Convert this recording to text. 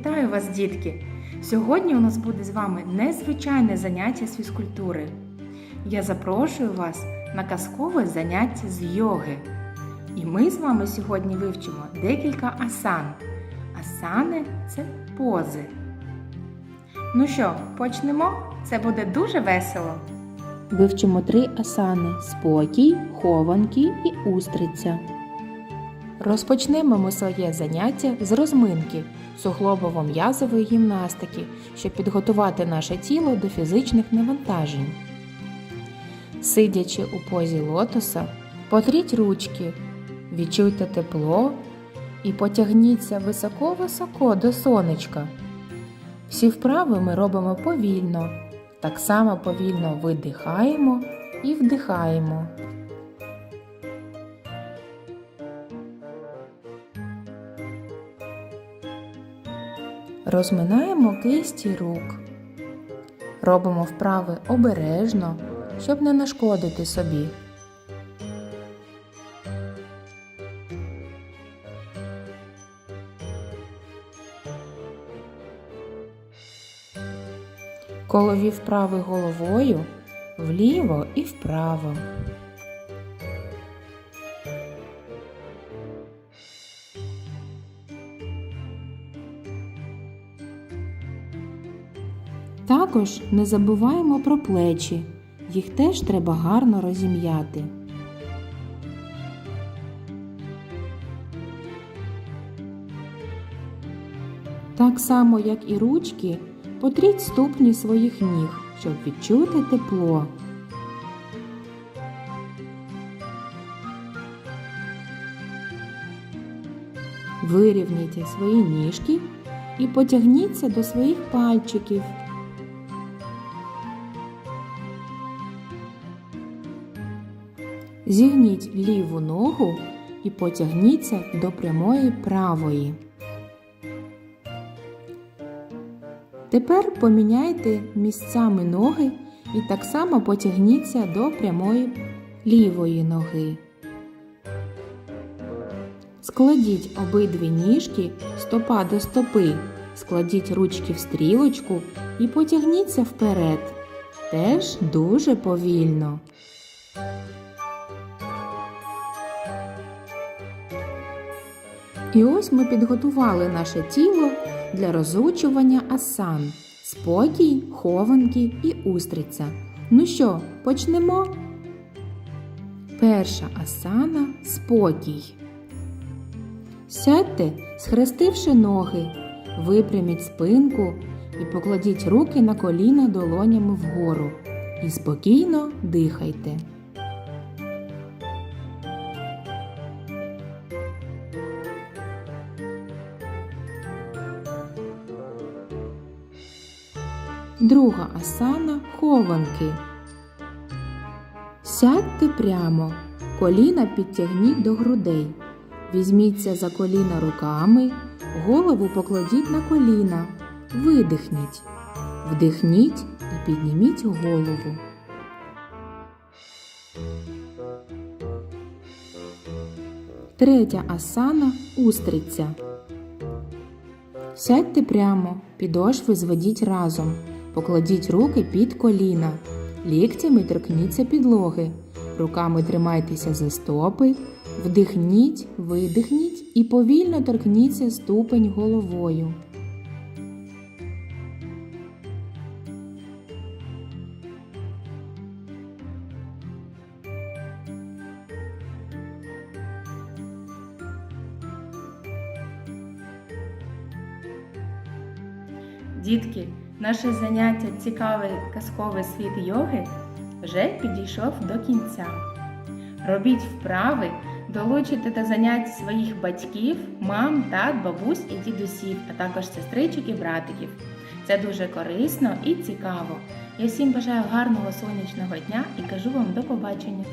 Вітаю вас, дітки! Сьогодні у нас буде з вами незвичайне заняття з фізкультури. Я запрошую вас на казкове заняття з йоги. І ми з вами сьогодні вивчимо декілька асан. Асани це пози. Ну що, почнемо? Це буде дуже весело. Вивчимо три асани спокій, хованки і устриця. Розпочнемо ми своє заняття з розминки суглобово-м'язової гімнастики, щоб підготувати наше тіло до фізичних навантажень. Сидячи у позі лотоса, потріть ручки, відчуйте тепло і потягніться високо-високо до сонечка. Всі вправи ми робимо повільно, так само повільно видихаємо і вдихаємо. Розминаємо кисті рук. Робимо вправи обережно, щоб не нашкодити собі. Колові вправи головою вліво і вправо. Також не забуваємо про плечі. Їх теж треба гарно розім'яти. Так само, як і ручки, потріть ступні своїх ніг, щоб відчути тепло. Вирівняйте свої ніжки і потягніться до своїх пальчиків. Зігніть ліву ногу і потягніться до прямої правої. Тепер поміняйте місцями ноги і так само потягніться до прямої лівої ноги. Складіть обидві ніжки стопа до стопи, складіть ручки в стрілочку і потягніться вперед. Теж дуже повільно. І ось ми підготували наше тіло для розучування асан спокій, хованки і устриця. Ну що, почнемо? Перша асана спокій. Сядьте, схрестивши ноги, випряміть спинку і покладіть руки на коліна долонями вгору. І спокійно дихайте. Друга асана хованки. Сядьте прямо, коліна підтягніть до грудей. Візьміться за коліна руками, голову покладіть на коліна. Видихніть. Вдихніть і підніміть голову. Третя асана устриця. Сядьте прямо, підошви зведіть разом. Покладіть руки під коліна. Ліктями торкніться підлоги. Руками тримайтеся за стопи. Вдихніть, видихніть і повільно торкніться ступень головою. Дітки, наше заняття Цікавий казковий світ йоги вже підійшов до кінця. Робіть вправи, долучите до занять своїх батьків, мам, тат, бабусь і дідусів, а також сестричок і братиків. Це дуже корисно і цікаво. Я всім бажаю гарного сонячного дня і кажу вам до побачення!